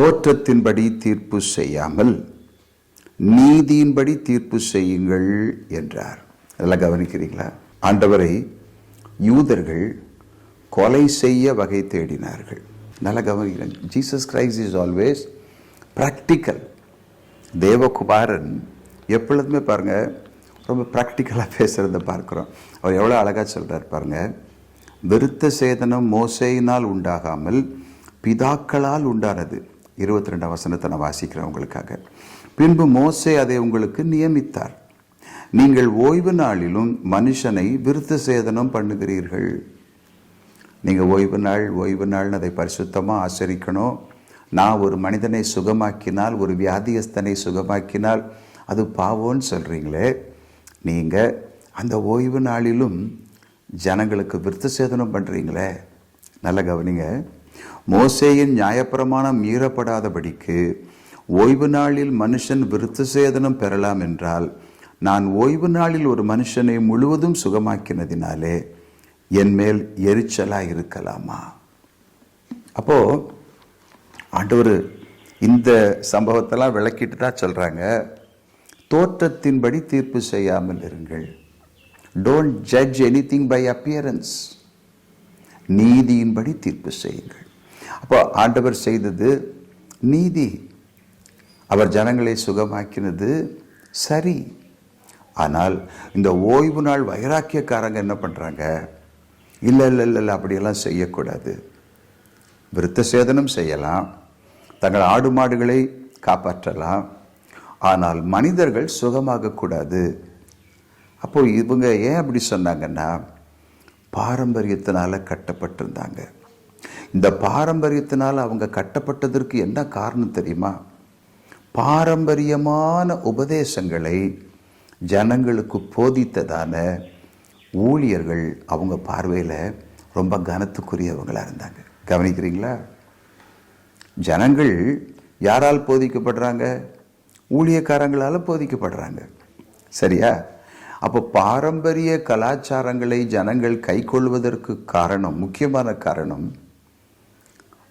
தோற்றத்தின்படி தீர்ப்பு செய்யாமல் நீதியின்படி தீர்ப்பு செய்யுங்கள் என்றார். அதெல்லாம் கவனிக்கிறீங்களா? ஆண்டவரை யூதர்கள் கொலை செய்ய வகை தேடினார்கள். நல்லா கவனிக்கிறேன். Jesus Christ is always practical தேவகுமாரன் எப்பொழுதுமே பாருங்க ரொம்ப ப்ராக்டிக்கலாக பேசுகிறத பார்க்குறோம். அவர் எவ்வளோ அழகாக சொல்கிறார் பாருங்க விருத்த சேதனம் மோசையினால் உண்டாகாமல் பிதாக்களால் உண்டானது. இருபத்தி ரெண்டாம் வசனத்தை நான் வாசிக்கிறேன் உங்களுக்காக. பின்பு மோசே அதை உங்களுக்கு நியமித்தார். நீங்கள் ஓய்வு நாளிலும் மனுஷனை விருத்த சேதனம் பண்ணுகிறீர்கள். நீங்கள் ஓய்வு நாள் ஓய்வு நாள்னு அதை பரிசுத்தமாக ஆசரிக்கணும். நான் ஒரு மனிதனை சுகமாக்கினால் ஒரு வியாதியஸ்தனை சுகமாக்கினால் அது பாவோன்னு சொல்கிறீங்களே நீங்கள் அந்த ஓய்வு நாளிலும் ஜனங்களுக்கு விருத்த சேதனம் பண்ணுறீங்களே நல்ல கவனிங்க. மோசேயின் நியாயப்பிரமாணம் மீறப்படாதபடிக்கு ஓய்வு நாளில் மனுஷன் விருத்த சேதனம் பெறலாம் என்றால் நான் ஓய்வு நாளில் ஒரு மனுஷனை முழுவதும் சுகமாக்கினதினாலே என் மேல் எரிச்சலாக இருக்கலாமா? அப்போ ஆண்டவர் இந்த சம்பவத்தெல்லாம் விளக்கிட்டு தான் சொல்கிறாங்க தோற்றத்தின்படி தீர்ப்பு செய்யாமல் இருங்கள். Don't judge anything by appearance நீதியின்படி தீர்ப்பு செய்யுங்கள். அப்போ ஆண்டவர் செய்தது நீதி. அவர் ஜனங்களை சுகமாக்கினது சரி. ஆனால் இந்த ஓய்வு நாள் வைராக்கியக்காரங்க என்ன பண்ணுறாங்க இல்லை இல்லை இல்லை இல்லை அப்படியெல்லாம் செய்யக்கூடாது. விருத்த சேதனம் செய்யலாம். தங்கள் ஆடு மாடுகளை காப்பாற்றலாம். ஆனால் மனிதர்கள் சுகமாகக்கூடாது அப்போது இவங்க ஏன் அப்படி சொன்னாங்கன்னா பாரம்பரியத்தினால கட்டப்பட்டிருந்தாங்க. இந்த பாரம்பரியத்தினால் அவங்க கட்டப்பட்டதற்கு என்ன காரணம் தெரியுமா? பாரம்பரியமான உபதேசங்களை ஜனங்களுக்கு போதித்ததான ஊழியர்கள் அவங்க பார்வையில் ரொம்ப கனத்துக்குரியவங்களாக இருந்தாங்க. கவனிக்கிறீங்களா? ஜனங்கள் யாரால் போதிக்கப்படுறாங்க? ஊழியக்காரங்களால் போதிக்கப்படுறாங்க. சரியா? அப்போ பாரம்பரிய கலாச்சாரங்களை ஜனங்கள் கைக்கொள்வதற்கு காரணம் முக்கியமான காரணம்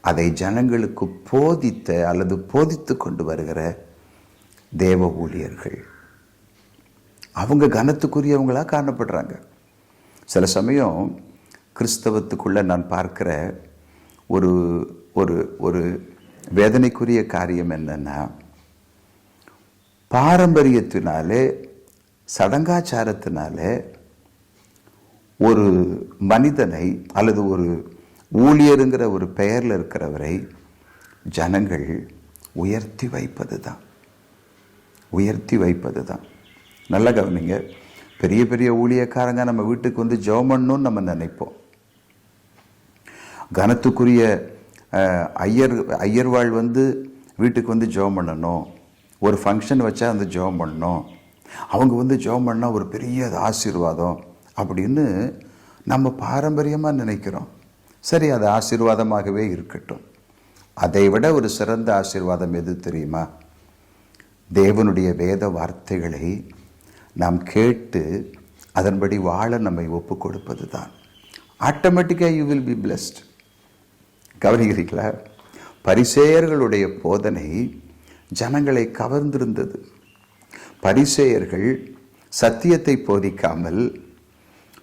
அதை ஜனங்களுக்கு போதித்த அல்லது போதித்து கொண்டு வருகிற தேவ ஊழியர்கள். அவங்க கனத்துக்குரியவங்களாக காணப்படுறாங்க. சில சமயம் கிறிஸ்தவத்துக்குள்ள நான் பார்க்குற ஒரு ஒரு ஒரு வேதனைக்குரிய காரியம் என்னென்னா பாரம்பரியத்தினாலே சடங்காச்சாரத்தினாலே ஒரு மனிதனை அல்லது ஒரு ஊழியருங்கிற ஒரு பெயரில் இருக்கிறவரை ஜனங்கள் உயர்த்தி வைப்பது தான் உயர்த்தி வைப்பது தான் நல்லா கவனிங்க. பெரிய பெரிய ஊழியக்காரங்க நம்ம வீட்டுக்கு வந்து ஜெபம் பண்ணணும்னு நம்ம நினைப்போம். கனத்துக்குரிய ஐயர் ஐயர்வாள் வந்து வீட்டுக்கு வந்து ஜெபம் பண்ணணும். ஒரு ஃபங்க்ஷன் வச்சா அந்த ஜெபம் பண்ணணும். அவங்க வந்து ஜெபம் பண்ணால் ஒரு பெரிய ஆசீர்வாதம் அப்படின்னு நம்ம பாரம்பரியமாக நினைக்கிறோம். சரி அது ஆசீர்வாதமாகவே இருக்கட்டும். அதை விட ஒரு சிறந்த ஆசீர்வாதம் எது தெரியுமா? தேவனுடைய வேத வார்த்தைகளை நாம் கேட்டு அதன்படி வாழ நம்மை ஒப்பு கொடுப்பது தான் ஆட்டோமேட்டிக்காக யூ வில் பி பிளஸ்ட் கவனிக்கிறீங்களா பரிசேயர்களுடைய போதனை ஜனங்களை கவர்ந்திருந்தது. பரிசேயர்கள் சத்தியத்தை போதிக்காமல்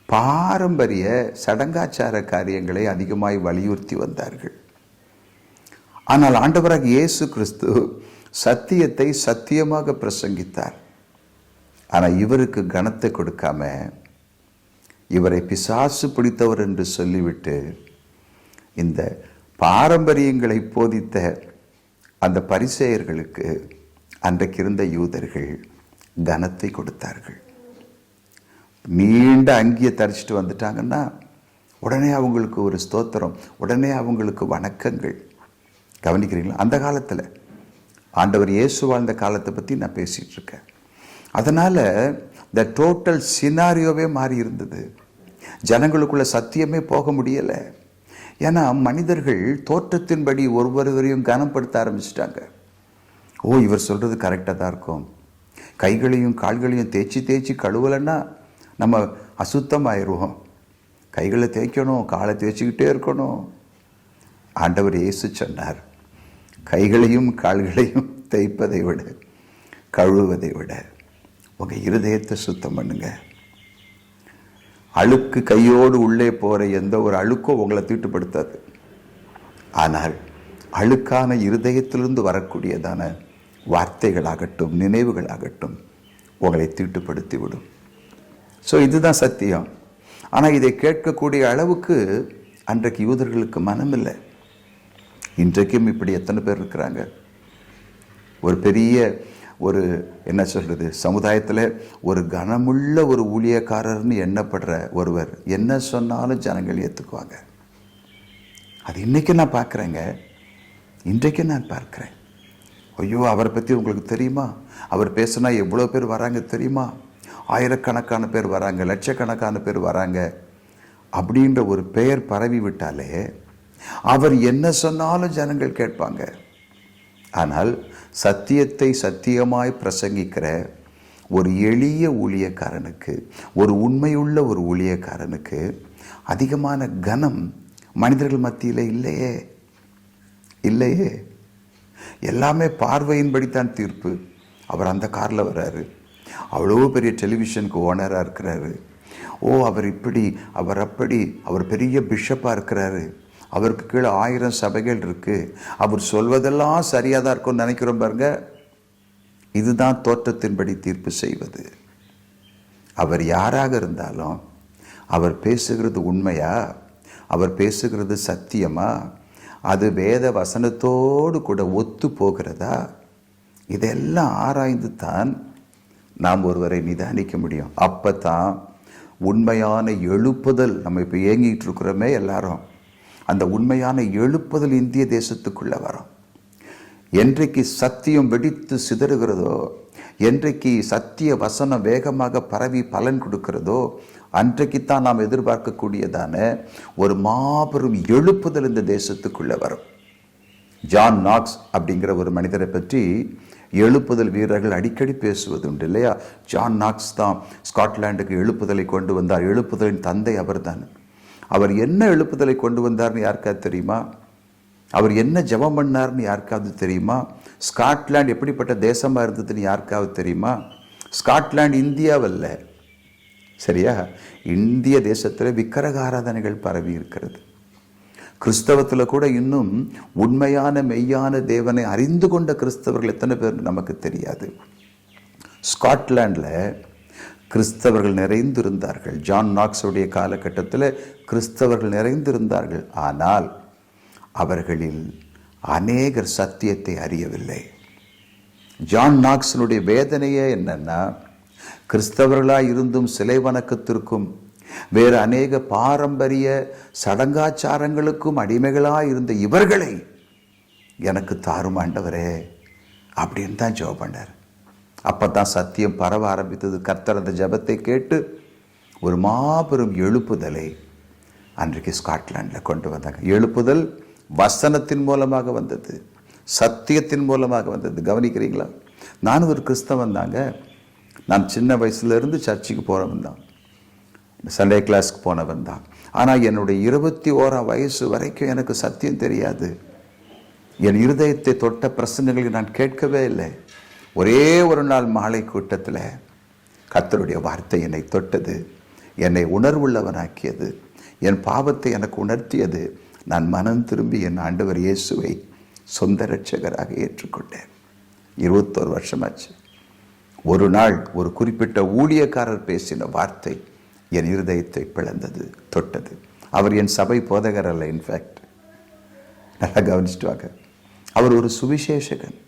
பாரம்பரிய சடங்காச்சார காரியங்களை அதிகமாய் வலியுறுத்தி வந்தார்கள். ஆனால் ஆண்டவராக இயேசு கிறிஸ்து சத்தியத்தை சத்தியமாக பிரசங்கித்தார். ஆனால் இவருக்கு கனத்தை கொடுக்காம இவரை பிசாசு பிடித்தவர் என்று சொல்லிவிட்டு இந்த பாரம்பரியங்களை போதித்த அந்த பரிசேயர்களுக்கு அன்றைக்கு இருந்த யூதர்கள் கனத்தை கொடுத்தார்கள். நீண்ட அங்கியை தரிச்சிட்டு வந்துட்டாங்கன்னா உடனே அவங்களுக்கு ஒரு ஸ்தோத்திரம் உடனே அவங்களுக்கு வணக்கங்கள். கவனிக்கிறீங்களா? அந்த காலத்தில். ஆண்டவர் இயேசு வாழ்ந்த காலத்தை பற்றி நான் பேசிகிட்டு இருக்கேன் அதனால் இந்த டோட்டல் சினாரியோவே மாறி இருந்தது. ஜனங்களுக்குள்ள சத்தியமே போக முடியலை. ஏன்னா மனிதர்கள் தோற்றத்தின்படி ஒவ்வொருவரையும் கனப்படுத்த ஆரம்பிச்சிட்டாங்க. ஓ இவர் சொல்கிறது கரெக்டாக தான் இருக்கும். கைகளையும் கால்களையும் தேய்ச்சி தேய்ச்சி கழுவலைன்னா நம்ம அசுத்தமாயிருவோம். கைகளை தேய்க்கணும் காலை தேய்ச்சிக்கிட்டே இருக்கணும். ஆண்டவர் இயேசு சொன்னார் கைகளையும் கால்களையும் தேய்ப்பதை விட கழுவுவதை விட உங்கள் இருதயத்தை சுத்தம் பண்ணுங்க. அழுக்கு கையோடு உள்ளே போகிற எந்த ஒரு அழுக்கும் உங்களை தீட்டுப்படுத்தாது. ஆனால் அழுக்கான இருதயத்திலிருந்து வரக்கூடியதான வார்த்தைகளாகட்டும் நினைவுகளாகட்டும் உங்களை தீட்டுப்படுத்தி விடும் ஸோ இதுதான் சத்தியம். ஆனால் இதை கேட்கக்கூடிய அளவுக்கு அன்றைக்கு யூதர்களுக்கு மனம் இல்லை இன்றைக்கும் இப்படி எத்தனை பேர் இருக்கிறாங்க? ஒரு பெரிய ஒரு என்ன சொல்கிறது சமுதாயத்தில் ஒரு கனமுள்ள ஒரு ஊழியக்காரர்னு எண்ணப்படுற ஒருவர் என்ன சொன்னாலும் ஜனங்கள் ஏற்றுக்குவாங்க அது இன்றைக்கி நான் பார்க்குறேங்க. இன்றைக்கு நான் பார்க்குறேன். ஐயோ அவரை பற்றி உங்களுக்கு தெரியுமா? அவர் பேசுனா எவ்வளோ பேர் வராங்க தெரியுமா? ஆயிரக்கணக்கான பேர் வராங்க லட்சக்கணக்கான பேர் வராங்க அப்படின்ற ஒரு பெயர் பரவி விட்டாலே அவர் என்ன சொன்னாலும் ஜனங்கள் கேட்பாங்க. ஆனால் சத்தியத்தை சத்தியமாய் பிரசங்கிக்கிற ஒரு எளிய ஊழியக்காரனுக்கு ஒரு உண்மையுள்ள ஒரு ஊழியக்காரனுக்கு அதிகமான கனம் மனிதர்கள் மத்தியில் இல்லையே. இல்லையே. எல்லாமே பார்வையின்படித்தான் தீர்ப்பு. அவர் அந்த காரில் வர்றாரு அவ்வளோ பெரிய டெலிவிஷனுக்கு ஓனராக இருக்கிறாரு. ஓ அவர் இப்படி அவர் அப்படி அவர் பெரிய பிஷப்பாக இருக்கிறாரு. அவருக்கு கீழே ஆயிரம் சபைகள் இருக்குது அவர் சொல்வதெல்லாம் சரியாக தான் இருக்கும்னு நினைக்கிறோம் பாருங்க. இதுதான் தோற்றத்தின்படி தீர்ப்பு செய்வது. அவர் யாராக இருந்தாலும் அவர் பேசுகிறது உண்மையா? அவர் பேசுகிறது சத்தியமா? அது வேத வசனத்தோடு கூட ஒத்து போகிறதா? இதெல்லாம் ஆராய்ந்து தான் நாம் ஒருவரை நிதானிக்க முடியும். அப்போ தான் உண்மையான எழுப்புதல் நம்ம இப்போ ஏங்கிட்டு இருக்கிறோமே எல்லாரும் அந்த உண்மையான எழுப்புதல் இந்திய தேசத்துக்குள்ளே வரும். என்றைக்கு சத்தியம் வெடித்து சிதறுகிறதோ என்றைக்கு சத்திய வசனம் வேகமாக பரவி பலன் கொடுக்கிறதோ அன்றைக்குத்தான் நாம் எதிர்பார்க்கக்கூடியதான ஒரு மாபெரும் எழுப்புதல் இந்த தேசத்துக்குள்ளே வரும். ஜான் நாக்ஸ் அப்படிங்கிற ஒரு மனிதரை பற்றி எழுப்புதல் வீரர்கள் அடிக்கடி பேசுவது உண்டு இல்லையா? ஜான் நாக்ஸ் தான் ஸ்காட்லாண்டுக்கு எழுப்புதலை கொண்டு வந்தார். எழுப்புதலின் தந்தை அவர்தான். அவர் என்ன எழுப்புதலை கொண்டு வந்தார்னு யாருக்காவது தெரியுமா? அவர் என்ன ஜபம் பண்ணார்னு யாருக்காவது தெரியுமா? ஸ்காட்லாண்ட் எப்படிப்பட்ட தேசமாக இருந்ததுன்னு யாருக்காவது தெரியுமா? ஸ்காட்லாண்ட் இந்தியாவல்ல. சரியா? இந்திய தேசத்தில் விக்கிரக ஆராதனைகள் பரவி இருக்கிறது. கிறிஸ்தவத்தில் கூட இன்னும் உண்மையான மெய்யான தேவனை அறிந்து கொண்ட கிறிஸ்தவர்கள் எத்தனை பேர் நமக்கு தெரியாது. ஸ்காட்லாண்டில் கிறிஸ்தவர்கள் நிறைந்திருந்தார்கள். ஜான் நாக்ஸுடைய காலகட்டத்தில் கிறிஸ்தவர்கள் நிறைந்திருந்தார்கள். ஆனால் அவர்களில் அநேகர் சத்தியத்தை அறியவில்லை. ஜான் நாக்ஸனுடைய வேதனையே என்னென்னா கிறிஸ்தவர்களாக இருந்தும் சிலை வணக்கத்திற்கும் வேறு அநேக பாரம்பரிய சடங்காச்சாரங்களுக்கும் அடிமைகளாக இருந்த இவர்களை எனக்கு தாருமாண்டவரே அப்படின்னு தான் ஜெபம் பண்ணார். அப்போ தான் சத்தியம் பரவ ஆரம்பித்தது. கர்த்தர் அந்த ஜெபத்தை கேட்டு ஒரு மாபெரும் எழுப்புதலை அன்றைக்கு ஸ்காட்லாண்டில் கொண்டு வந்தாங்க. எழுப்புதல் வசனத்தின் மூலமாக வந்தது. சத்தியத்தின் மூலமாக வந்தது. கவனிக்கிறீங்களா? நானும் ஒரு கிறிஸ்தவன் தாங்க. நான் சின்ன வயசுலேருந்து சர்ச்சுக்கு போகிறவன் தான். சண்டே கிளாஸ்க்கு போனவன் தான். ஆனால் என்னுடைய இருபத்தி ஓராம் வயசு வரைக்கும் எனக்கு சத்தியம் தெரியாது. என் இருதயத்தை தொட்ட பிரசன்னங்களை நான் கேட்கவே இல்லை. ஒரே ஒரு நாள் மாலை கூட்டத்தில் கத்தருடைய வார்த்தை என்னை தொட்டது. என்னை உணர்வுள்ளவனாக்கியது. என் பாவத்தை எனக்கு உணர்த்தியது. நான் மனம் திரும்பி என் ஆண்டவர் இயேசுவை சொந்த ரட்சகராக ஏற்றுக்கொண்டேன். இருபத்தோரு வருஷமாச்சு. ஒரு நாள் ஒரு குறிப்பிட்ட ஊழியக்காரர் பேசின வார்த்தை என் இருதயத்தை பிளந்தது தொட்டது. அவர் என் சபை போதகர் அல்ல இன்ஃபேக்ட் நல்லா கவனிச்சுட்டு வாங்க. அவர் ஒரு சுவிசேஷகன்.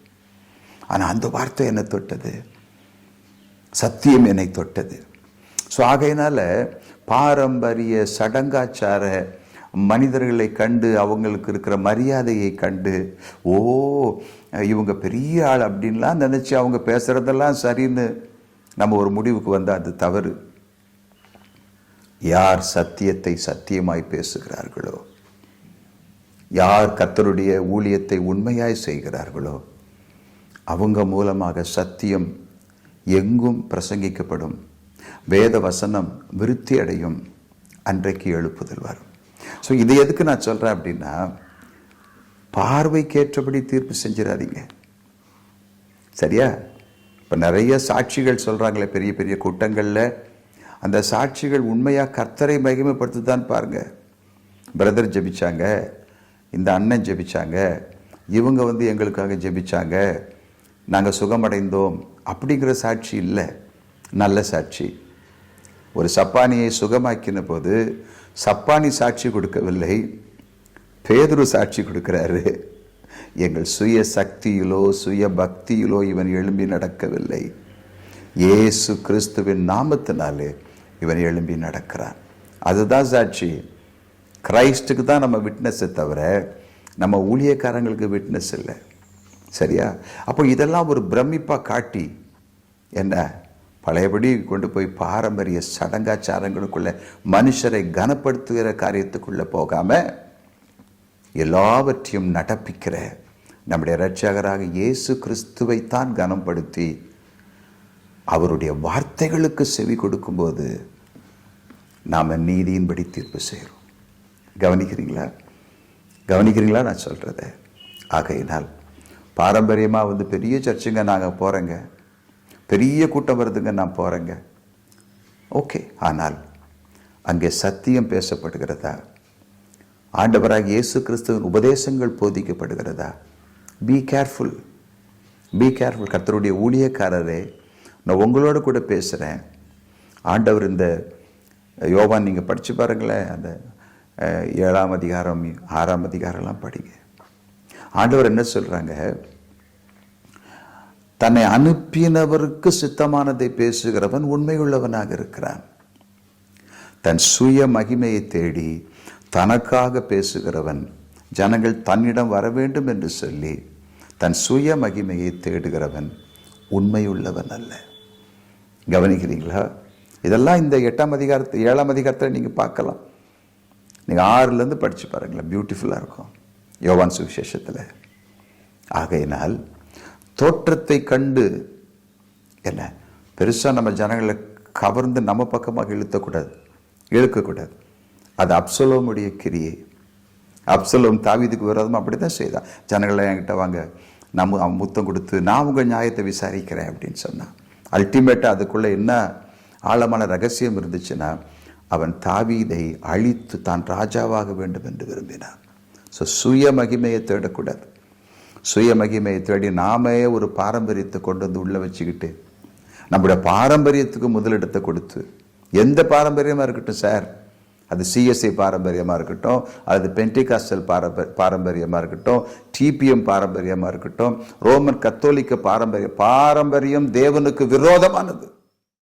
ஆனால் அந்த வார்த்தை என்னை தொட்டது? சத்தியம் என்னை தொட்டது. ஸோ ஆகையினால பாரம்பரிய சடங்காச்சார மனிதர்களை கண்டு அவங்களுக்கு இருக்கிற மரியாதையை கண்டு ஓ இவங்க பெரிய ஆள் அப்படின்லாம் நினச்சி அவங்க பேசுகிறதெல்லாம் சரின்னு நம்ம ஒரு முடிவுக்கு வந்தால் அது தவறு. யார் சத்தியத்தை சத்தியமாய் பேசுகிறார்களோ? யார் கத்தருடைய ஊழியத்தை உண்மையாய் செய்கிறார்களோ? அவங்க மூலமாக சத்தியம் எங்கும் பிரசங்கிக்கப்படும். வேத வசனம் விருத்தி அடையும் அன்றைக்கு எழுப்புதல் வரும். ஸோ இதை எதுக்கு நான் சொல்கிறேன் அப்படின்னா பார்வைக்கேற்றபடி தீர்ப்பு செஞ்சிடாதீங்க. சரியா? இப்போ நிறைய சாட்சிகள் சொல்கிறாங்களே பெரிய பெரிய கூட்டங்களில். அந்த சாட்சிகள் உண்மையாக கர்த்தரை மகிமைப்படுத்தி தான் பாருங்கள் பிரதர் ஜெபிச்சாங்க. இந்த அண்ணன் ஜெபிச்சாங்க. இவங்க வந்து எங்களுக்காக ஜெபிச்சாங்க. நாங்கள் சுகமடைந்தோம். அப்படிங்கிற சாட்சி இல்லை. நல்ல சாட்சி. ஒரு சப்பானியை சுகமாக்கின போது சப்பானி சாட்சி கொடுக்கவில்லை. பேதுரு சாட்சி கொடுக்கிறாரு. எங்கள் சுய சக்தியிலோ சுய பக்தியிலோ இவன் எழும்பி நடக்கவில்லை. இயேசு கிறிஸ்துவின் நாமத்தினாலே இவன் எழும்பி நடக்கிறான். அதுதான் சாட்சி. கிரைஸ்டுக்கு தான் நம்ம விட்னஸை தவிர நம்ம ஊழியக்காரங்களுக்கு விட்னஸ் இல்லை. சரியா? அப்போ இதெல்லாம் ஒரு பிரமிப்பாக காட்டி என்ன? பழையபடி கொண்டு போய் பாரம்பரிய சடங்காச்சாரங்களுக்குள்ள மனுஷரை கனப்படுத்துகிற காரியத்துக்குள்ளே போகாமல் எல்லாவற்றையும் நடப்பிக்கிற நம்முடைய இரட்சகராக இயேசு கிறிஸ்துவைத்தான் கனப்படுத்தி அவருடைய வார்த்தைகளுக்கு செவி கொடுக்கும்போது நாம் நீதியின்படி தீர்ப்பு செய்கிறோம். கவனிக்கிறீங்களா? கவனிக்கிறீங்களா நான் சொல்கிறத ஆகையினால் பாரம்பரியமாக வந்து பெரிய சர்ச்சுங்க நாங்கள் போகிறேங்க பெரிய கூட்டம் வருதுங்க நான் போகிறேங்க ஓகே ஆனால் அங்கே சத்தியம் பேசப்படுகிறதா? ஆண்டவராக இயேசு கிறிஸ்துவின் உபதேசங்கள் போதிக்கப்படுகிறதா? பி கேர்ஃபுல் பி கேர்ஃபுல் கர்த்தருடைய ஊழியக்காரரே நான் உங்களோட கூட பேசுகிறேன் ஆண்டவர் இந்த யோவான் நீங்கள் படித்து பாருங்களேன் அந்த ஏழாம் அதிகாரம் ஆறாம் அதிகாரம்லாம் படிங்க. ஆண்டவர் என்ன சொல்கிறாங்க தன்னை அனுப்பினவருக்கு சித்தமானதை பேசுகிறவன் உண்மையுள்ளவனாக இருக்கிறான். தன் சுய மகிமையை தேடி தனக்காக பேசுகிறவன் ஜனங்கள் தன்னிடம் வர வேண்டும் என்று சொல்லி தன் சுய மகிமையை தேடுகிறவன் உண்மையுள்ளவன் அல்ல. கவனிக்கிறீங்களா இதெல்லாம் இந்த எட்டாம் அதிகாரத்தை ஏழாம் அதிகாரத்தில் நீங்கள் பார்க்கலாம். நீங்கள் ஆறுலேருந்து படித்து பாருங்களேன். பியூட்டிஃபுல்லாக இருக்கும். யோவான் சுவிசேஷத்தில். ஆகையினால் தோற்றத்தை கண்டு என்ன? பெருசாக நம்ம ஜனங்களை கவர்ந்து நம்ம பக்கமாக இழுத்தக்கூடாது. இழுக்கக்கூடாது. அது அப்சலோமுடைய கிரியை. அப்சலோம் தாவிதுக்கு விரோதமாக அப்படி தான் செய்தான். ஜனங்களை என்கிட்ட வாங்க நம்ம அவன் முத்தம் கொடுத்து நான் உங்கள் நியாயத்தை விசாரிக்கிறேன் அப்படின்னு சொன்னான். அல்டிமேட்டாக அதுக்குள்ளே என்ன ஆழமான ரகசியம் இருந்துச்சுன்னா அவன் தாவீதை அழித்து தான் ராஜாவாக வேண்டும் என்று விரும்பினான். ஸோ சுய மகிமையை தேடக்கூடாது. சுய மகிமையை தேடி நாமே ஒரு பாரம்பரியத்தை கொண்டு வந்து உள்ளே வச்சுக்கிட்டு நம்முடைய பாரம்பரியத்துக்கு முதலிடத்தை கொடுத்து எந்த பாரம்பரியமாக இருக்கட்டும் சார் அது சிஎஸ்ஐ பாரம்பரியமாக இருக்கட்டும் அல்லது பென்டிகாஸ்டல் பாரம்ப பாரம்பரியமாக இருக்கட்டும் டிபிஎம் பாரம்பரியமாக இருக்கட்டும் ரோமன் கத்தோலிக்க பாரம்பரிய பாரம்பரியம் தேவனுக்கு விரோதமானது.